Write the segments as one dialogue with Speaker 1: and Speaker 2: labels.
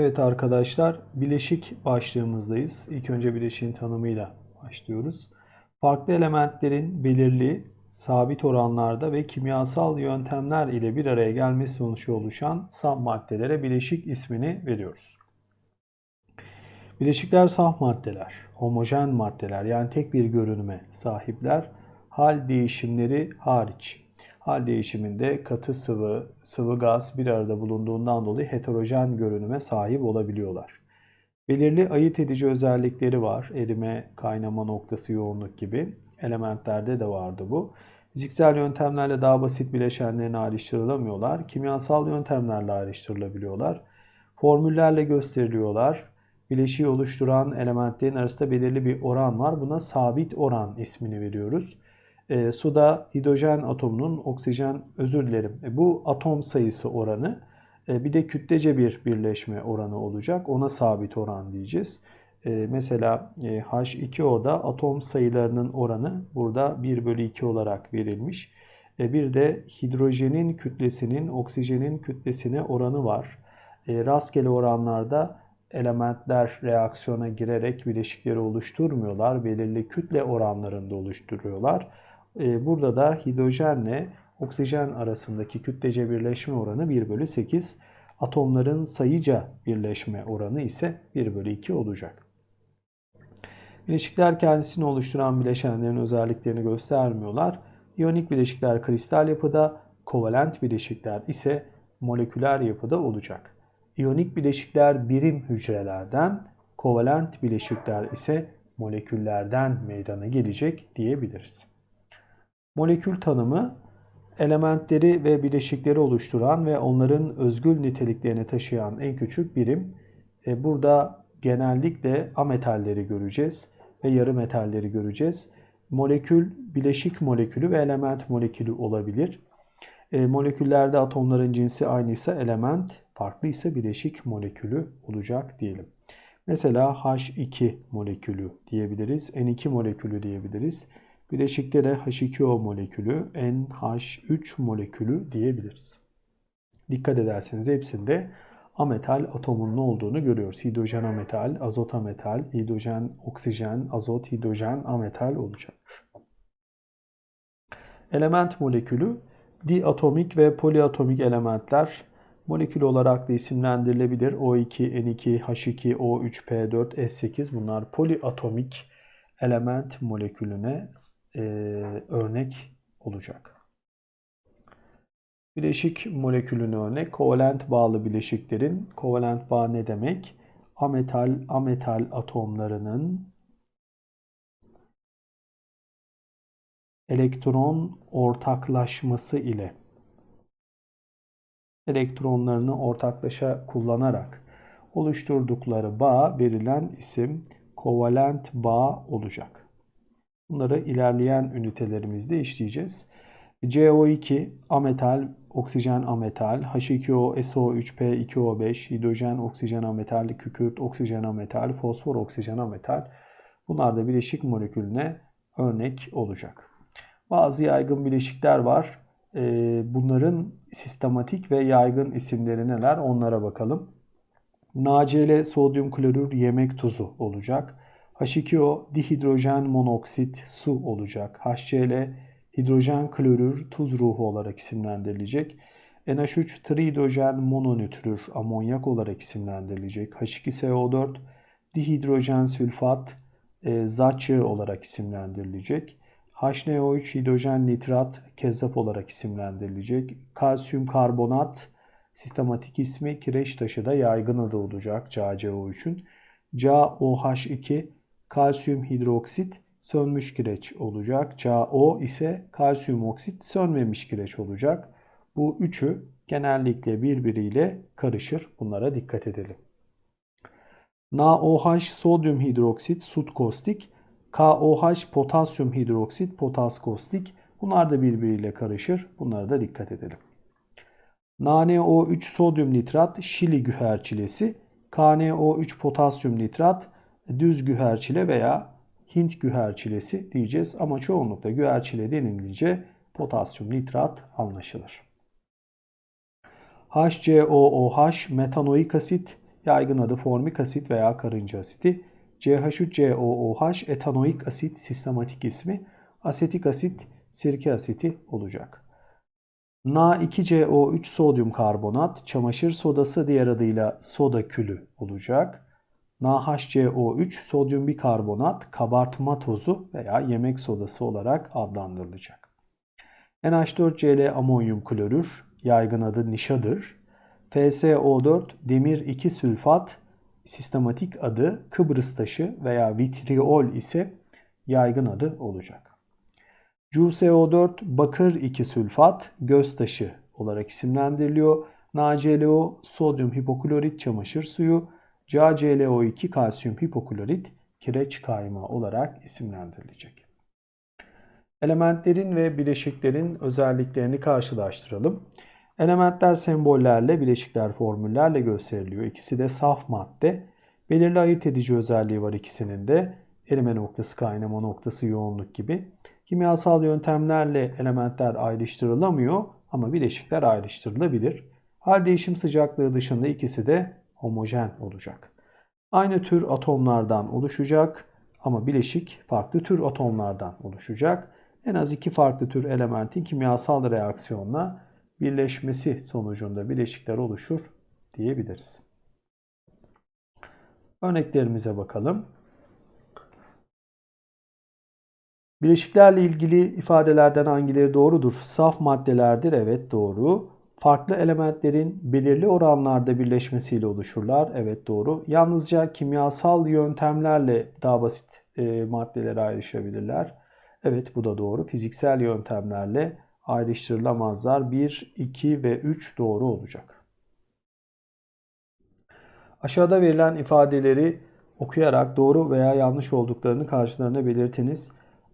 Speaker 1: Evet arkadaşlar, bileşik başlığımızdayız. İlk önce bileşiğin tanımıyla başlıyoruz. Farklı elementlerin belirli, sabit oranlarda ve kimyasal yöntemler ile bir araya gelmesi sonucu oluşan saf maddelere bileşik ismini veriyoruz. Bileşikler saf maddeler, homojen maddeler yani tek bir görünüme sahipler, hal değişimleri hariç. Hal değişiminde katı sıvı, sıvı gaz bir arada bulunduğundan dolayı heterojen görünüme sahip olabiliyorlar. Belirli ayırt edici özellikleri var. Erime, kaynama noktası, yoğunluk gibi. Elementlerde de vardı bu. Fiziksel yöntemlerle daha basit bileşenlerine ayrıştırılamıyorlar. Kimyasal yöntemlerle ayrıştırılabiliyorlar. Formüllerle gösteriliyorlar. Bileşiği oluşturan elementlerin arasında belirli bir oran var. Buna sabit oran ismini veriyoruz. E, suda hidrojen atomunun oksijen, özür dilerim, e, bu atom sayısı oranı e, bir de kütlece bir birleşme oranı olacak. Ona sabit oran diyeceğiz. E, mesela e, H2O'da atom sayılarının oranı burada 1 bölü 2 olarak verilmiş. E, bir de hidrojenin kütlesinin oksijenin kütlesine oranı var. E, rastgele oranlarda elementler reaksiyona girerek bileşikleri oluşturmuyorlar. Belirli kütle oranlarında oluşturuyorlar. Ee, burada da hidrojenle oksijen arasındaki kütlece birleşme oranı 1 bölü 8. Atomların sayıca birleşme oranı ise 1 bölü 2 olacak. Bileşikler kendisini oluşturan bileşenlerin özelliklerini göstermiyorlar. İyonik bileşikler kristal yapıda, kovalent bileşikler ise moleküler yapıda olacak. İyonik bileşikler birim hücrelerden, kovalent bileşikler ise moleküllerden meydana gelecek diyebiliriz. Molekül tanımı elementleri ve bileşikleri oluşturan ve onların özgül niteliklerini taşıyan en küçük birim. E, burada genellikle ametalleri göreceğiz ve yarı metalleri göreceğiz. Molekül, bileşik molekülü ve element molekülü olabilir. E, moleküllerde atomların cinsi aynıysa element, farklıysa bileşik molekülü olacak diyelim. Mesela H2 molekülü diyebiliriz, N2 molekülü diyebiliriz. Bileşiklere H2O molekülü, NH3 molekülü diyebiliriz. Dikkat ederseniz hepsinde ametal atomunun olduğunu görüyoruz. Hidrojen ametal, azot ametal, hidrojen oksijen, azot hidrojen ametal olacak. Element molekülü diatomik ve poliatomik elementler molekül olarak da isimlendirilebilir. O2, N2, H2, O3, P4, S8 bunlar poliatomik element molekülüne e, örnek olacak. Bileşik molekülüne örnek kovalent bağlı bileşiklerin kovalent bağ ne demek? Ametal ametal atomlarının elektron ortaklaşması ile elektronlarını ortaklaşa kullanarak oluşturdukları bağ verilen isim kovalent bağ olacak. Bunları ilerleyen ünitelerimizde işleyeceğiz. CO2 ametal, oksijen ametal, H2O, SO3, P2O5, hidrojen, oksijen ametal, kükürt, oksijen ametal, fosfor, oksijen ametal. Bunlar da bileşik molekülüne örnek olacak. Bazı yaygın bileşikler var. Ee, bunların sistematik ve yaygın isimleri neler onlara bakalım. NaCl sodyum klorür yemek tuzu olacak. H2O dihidrojen monoksit su olacak. HCl hidrojen klorür tuz ruhu olarak isimlendirilecek. NH3 trihidrojen mononütrür amonyak olarak isimlendirilecek. H2SO4 dihidrojen sülfat e, zat olarak isimlendirilecek. HNO3 hidrojen nitrat kezzap olarak isimlendirilecek. Kalsiyum karbonat sistematik ismi kireç taşı da yaygın adı olacak CaCO3'ün. CaOH2 kalsiyum hidroksit sönmüş kireç olacak. CaO ise kalsiyum oksit sönmemiş kireç olacak. Bu üçü genellikle birbiriyle karışır. Bunlara dikkat edelim. NaOH sodyum hidroksit sut kostik, KOH potasyum hidroksit potas kostik. Bunlar da birbiriyle karışır. Bunlara da dikkat edelim. NaNO3 sodyum nitrat Şili güherçilesi, KNO3 potasyum nitrat düz güherçile veya Hint güherçilesi diyeceğiz ama çoğunlukla güherçile denilince potasyum nitrat anlaşılır. HCOOH metanoik asit yaygın adı formik asit veya karınca asiti. CH3COOH etanoik asit sistematik ismi. Asetik asit sirke asiti olacak. Na2CO3 sodyum karbonat çamaşır sodası diğer adıyla soda külü olacak. NaHCO3 sodyum bikarbonat kabartma tozu veya yemek sodası olarak adlandırılacak. NH4Cl amonyum klorür yaygın adı nişadır. FSO4 demir 2 sülfat sistematik adı Kıbrıs taşı veya vitriol ise yaygın adı olacak. CuSO4 bakır 2 sülfat göz taşı olarak isimlendiriliyor. NaClO sodyum hipoklorit çamaşır suyu, CaClO2 kalsiyum hipoklorit kireç kaymağı olarak isimlendirilecek. Elementlerin ve bileşiklerin özelliklerini karşılaştıralım. Elementler sembollerle, bileşikler formüllerle gösteriliyor. İkisi de saf madde. Belirli ayırt edici özelliği var ikisinin de. Erime noktası, kaynama noktası, yoğunluk gibi. Kimyasal yöntemlerle elementler ayrıştırılamıyor ama bileşikler ayrıştırılabilir. Hal değişim sıcaklığı dışında ikisi de homojen olacak. Aynı tür atomlardan oluşacak ama bileşik farklı tür atomlardan oluşacak. En az iki farklı tür elementin kimyasal reaksiyonla birleşmesi sonucunda bileşikler oluşur diyebiliriz. Örneklerimize bakalım. Bileşiklerle ilgili ifadelerden hangileri doğrudur? Saf maddelerdir. Evet doğru. Farklı elementlerin belirli oranlarda birleşmesiyle oluşurlar. Evet doğru. Yalnızca kimyasal yöntemlerle daha basit e, maddelere ayrışabilirler. Evet bu da doğru. Fiziksel yöntemlerle ayrıştırılamazlar. 1, 2 ve 3 doğru olacak. Aşağıda verilen ifadeleri okuyarak doğru veya yanlış olduklarını karşılarına belirtiniz.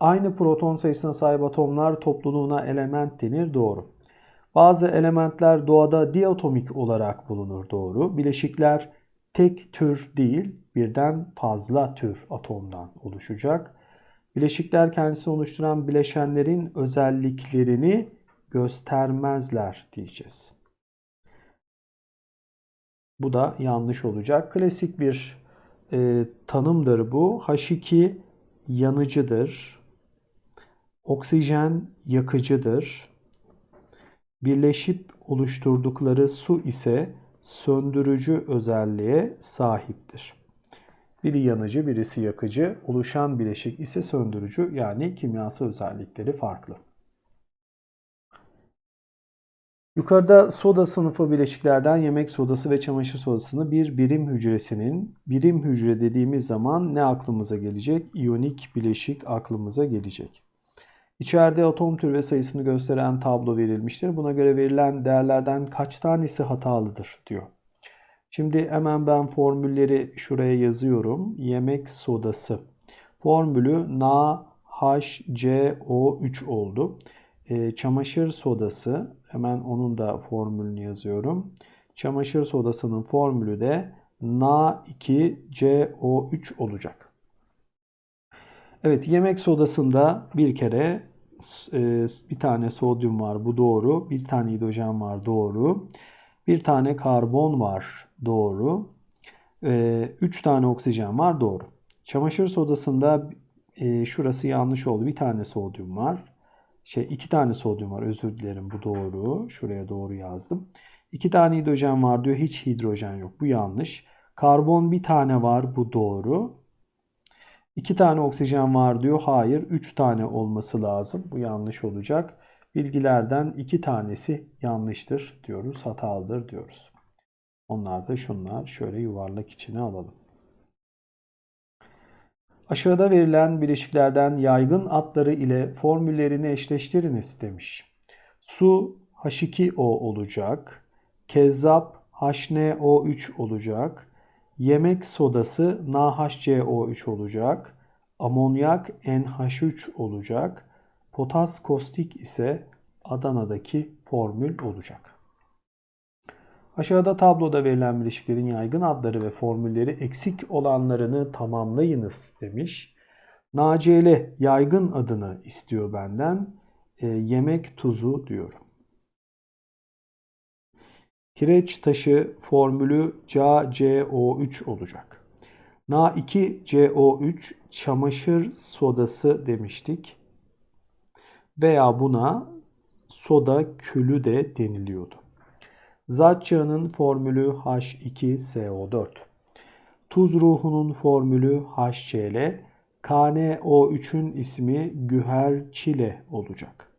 Speaker 1: Aynı proton sayısına sahip atomlar topluluğuna element denir. Doğru. Bazı elementler doğada diatomik olarak bulunur. Doğru. Bileşikler tek tür değil, birden fazla tür atomdan oluşacak. Bileşikler kendisini oluşturan bileşenlerin özelliklerini göstermezler diyeceğiz. Bu da yanlış olacak. Klasik bir e, tanımdır bu. H2 yanıcıdır. Oksijen yakıcıdır. Birleşip oluşturdukları su ise söndürücü özelliğe sahiptir. Biri yanıcı, birisi yakıcı. Oluşan bileşik ise söndürücü yani kimyasal özellikleri farklı. Yukarıda soda sınıfı bileşiklerden yemek sodası ve çamaşır sodasını bir birim hücresinin, birim hücre dediğimiz zaman ne aklımıza gelecek? İyonik bileşik aklımıza gelecek. İçeride atom tür ve sayısını gösteren tablo verilmiştir. Buna göre verilen değerlerden kaç tanesi hatalıdır diyor. Şimdi hemen ben formülleri şuraya yazıyorum. Yemek sodası. Formülü NaHCO3 oldu. E, çamaşır sodası. Hemen onun da formülünü yazıyorum. Çamaşır sodasının formülü de Na2CO3 olacak. Evet yemek sodasında bir kere e, bir tane sodyum var bu doğru. Bir tane hidrojen var doğru. Bir tane karbon var doğru. E, üç tane oksijen var doğru. Çamaşır sodasında e, şurası yanlış oldu. Bir tane sodyum var. Şey iki tane sodyum var özür dilerim bu doğru. Şuraya doğru yazdım. İki tane hidrojen var diyor. Hiç hidrojen yok. Bu yanlış. Karbon bir tane var. Bu doğru. İki tane oksijen var diyor. Hayır. Üç tane olması lazım. Bu yanlış olacak. Bilgilerden iki tanesi yanlıştır diyoruz. Hatalıdır diyoruz. Onlar da şunlar. Şöyle yuvarlak içine alalım. Aşağıda verilen bileşiklerden yaygın adları ile formüllerini eşleştiriniz demiş. Su H2O olacak. Kezzap HNO3 olacak. Yemek sodası NaHCO3 olacak. Amonyak NH3 olacak. Potas kostik ise Adana'daki formül olacak. Aşağıda tabloda verilen bileşiklerin yaygın adları ve formülleri eksik olanlarını tamamlayınız demiş. NaCl yaygın adını istiyor benden. E, yemek tuzu diyorum. Kireç taşı formülü CaCO3 olacak. Na2CO3 çamaşır sodası demiştik. Veya buna soda külü de deniliyordu. Zat çağının formülü H2SO4. Tuz ruhunun formülü HCl. KNO3'ün ismi güherçile olacak.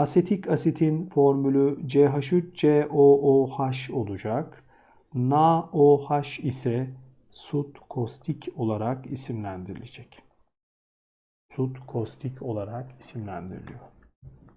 Speaker 1: Asetik asitin formülü CH3COOH olacak. NaOH ise sut kostik olarak isimlendirilecek. Sut kostik olarak isimlendiriliyor.